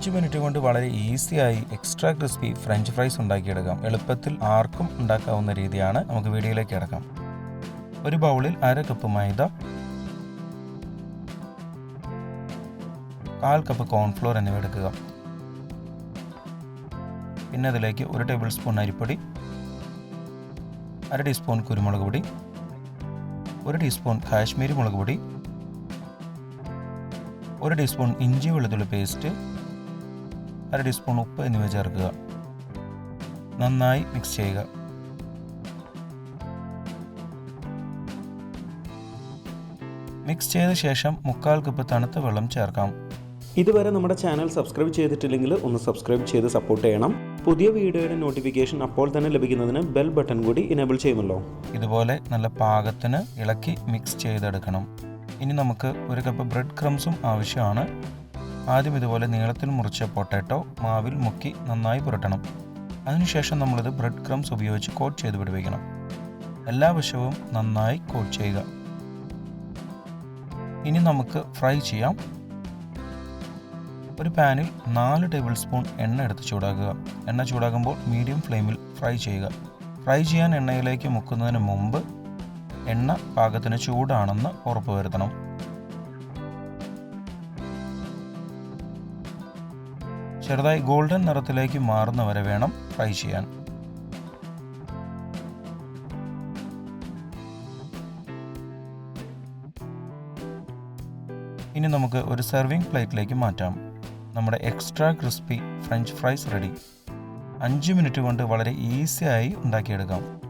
അഞ്ച് മിനിറ്റ് കൊണ്ട് വളരെ ഈസിയായി എക്സ്ട്രാ ക്രിസ്പി ഫ്രഞ്ച് ഫ്രൈസ് ഉണ്ടാക്കിയെടുക്കാം. എളുപ്പത്തിൽ ആർക്കും ഉണ്ടാക്കാവുന്ന രീതിയാണ് നമുക്ക് വീഡിയോയിലേക്ക് കിടക്കാം. ഒരു ബൗളിൽ അര കപ്പ് മൈദ കാൽ കപ്പ് കോൺഫ്ലോർ എന്നിവ എടുക്കുക. പിന്നെ അതിലേക്ക് ഒരു ടേബിൾ സ്പൂൺ അരിപ്പൊടി അര ടീസ്പൂൺ കുരുമുളക് പൊടി ഒരു ടീസ്പൂൺ കാശ്മീരി മുളക് പൊടി ഒരു ടീസ്പൂൺ ഇഞ്ചി വെളുത്തുള്ളി പേസ്റ്റ് അര ടീസ്പൂൺ ഉപ്പ് എന്നിവ ചേർക്കുക. നന്നായി മിക്സ് ചെയ്യുക. മിക്സ് ചെയ്ത ശേഷം മുക്കാൽ കപ്പ് തണുത്ത വെള്ളം ചേർക്കാം. ഇതുവരെ നമ്മുടെ ചാനൽ സബ്സ്ക്രൈബ് ചെയ്തിട്ടില്ലെങ്കിൽ ഒന്ന് സബ്സ്ക്രൈബ് ചെയ്ത് സപ്പോർട്ട് ചെയ്യണം. പുതിയ വീഡിയോയുടെ നോട്ടിഫിക്കേഷൻ അപ്പോൾ തന്നെ ലഭിക്കുന്നതിന് ബെൽ ബട്ടൺ കൂടി ഇനേബിൾ ചെയ്യുമല്ലോ. ഇതുപോലെ നല്ല പാകത്തിന് ഇളക്കി മിക്സ് ചെയ്തെടുക്കണം. ഇനി നമുക്ക് ഒരു കപ്പ് ബ്രെഡ് ക്രംസും ആവശ്യമാണ്. ആദ്യം ഇതുപോലെ നീളത്തിൽ മുറിച്ച പൊട്ടാറ്റോ മാവിൽ മുക്കി നന്നായി പുരട്ടണം. അതിനുശേഷം നമ്മളിത് ബ്രെഡ് ക്രംസ് ഉപയോഗിച്ച് കോട്ട് ചെയ്ത് പിടിപ്പിക്കണം എല്ലാ വശവും നന്നായി കോട്ട് ചെയ്യുക. ഇനി നമുക്ക് ഫ്രൈ ചെയ്യാം. ഒരു പാനിൽ നാല് ടേബിൾ സ്പൂൺ എണ്ണ എടുത്ത് ചൂടാക്കുക. എണ്ണ ചൂടാകുമ്പോൾ മീഡിയം ഫ്ലെയിമിൽ ഫ്രൈ ചെയ്യുക. ഫ്രൈ ചെയ്യാൻ എണ്ണയിലേക്ക് മുക്കുന്നതിന് മുമ്പ് എണ്ണ പാകത്തിന് ചൂടാണെന്ന് ഉറപ്പുവരുത്തണം. ചെറുതായി ഗോൾഡൻ നിറത്തിലേക്ക് മാറുന്നവരെ വേണം ഫ്രൈ ചെയ്യാൻ. ഇനി നമുക്ക് ഒരു സെർവിങ് പ്ലേറ്റിലേക്ക് മാറ്റാം. നമ്മുടെ extra crispy French fries ready അഞ്ച് മിനിറ്റ് കൊണ്ട് വളരെ ഈസിയായി ഉണ്ടാക്കിയെടുക്കാം.